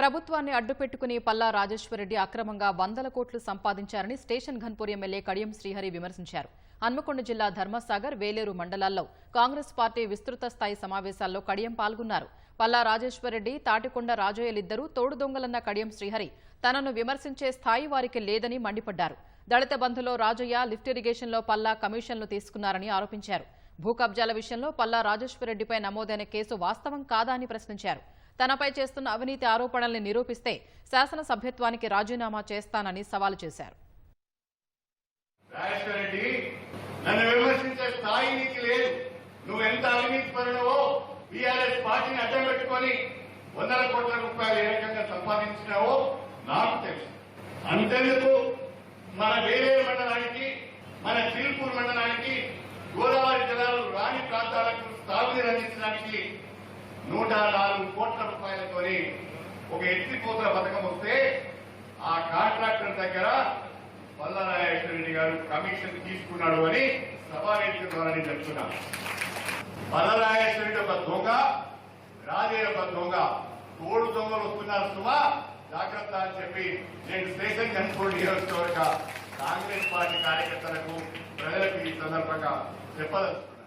ప్రభుత్వాన్ని అడ్డుపెట్టుకుని పల్లా రాజేశ్వరరెడ్డి అక్రమంగా వందల కోట్లు సంపాదించారని స్టేషన్ ఘన్పూర్ ఎమ్మెల్యే కడియం శ్రీహరి విమర్శించారు. హన్మకొండ జిల్లా ధర్మసాగర్ వేలేరు మండలాల్లో కాంగ్రెస్ పార్టీ విస్తృత స్థాయి సమావేశాల్లో కడియం పాల్గొన్నారు. పల్లా రాజేశ్వరరెడ్డి తాటికొండ రాజయ్యలిద్దరూ తోడు దొంగలన్న కడియం శ్రీహరి తనను విమర్శించే స్థాయి వారికి లేదని మండిపడ్డారు. దళిత బంధులో రాజయ్య లిఫ్ట్ ఇరిగేషన్లో పల్లా కమిషన్లు తీసుకున్నారని ఆరోపించారు. భూ కబ్జాల విషయంలో పల్లా రాజేశ్వరరెడ్డిపై నమోదైన కేసు వాస్తవం కాదా అని ప్రశ్నించారు. తనపై చేస్తున్న అవినీతి ఆరోపణల్ని నిరూపిస్తే శాసనసభ్యత్వానికి రాజీనామా చేస్తానని సవాల్ చేశారు. నన్ను విమర్శించే స్థాయి నీకు లేదు. నువ్వు ఎంత అవినీతి పరుడవో బీఆర్ఎస్ పార్టీని అడ్డం పెట్టుకొని వందల కోట్ల రూపాయలు ఏ రకంగా సంపాదించినావో నాకు తెలుసు. మన వేరే మండలానికి మన చిలుపూరు మండలానికి గోదావరి జలాలు రాణి ప్రాంతాలకు తాగునీరు అందించడానికి నూట నాలుగు కోట్ల రూపాయలతోని ఒక ఎత్తిపోతల పథకం వస్తే ఆ కాంట్రాక్టర్ దగ్గర పల్లనాయేశ్వర రెడ్డి గారు కమిషన్ తీసుకున్నాడు అని సభావేదిక ద్వారా నేను చెప్తున్నాను పల్లనాయేశ్వర రెడ్డి ఒక దొంగ రాజయ్య ఒక దొంగ. తోడు దొంగలు వస్తున్నారు సుమా జాగ్రత్త అని చెప్పి నేను స్టేషన్ కన్ఫోర్డ్ నియోజకవర్గ కాంగ్రెస్ పార్టీ కార్యకర్తలకు ప్రజలకు ఈ సందర్భంగా చెప్పదలుచుకున్నాను.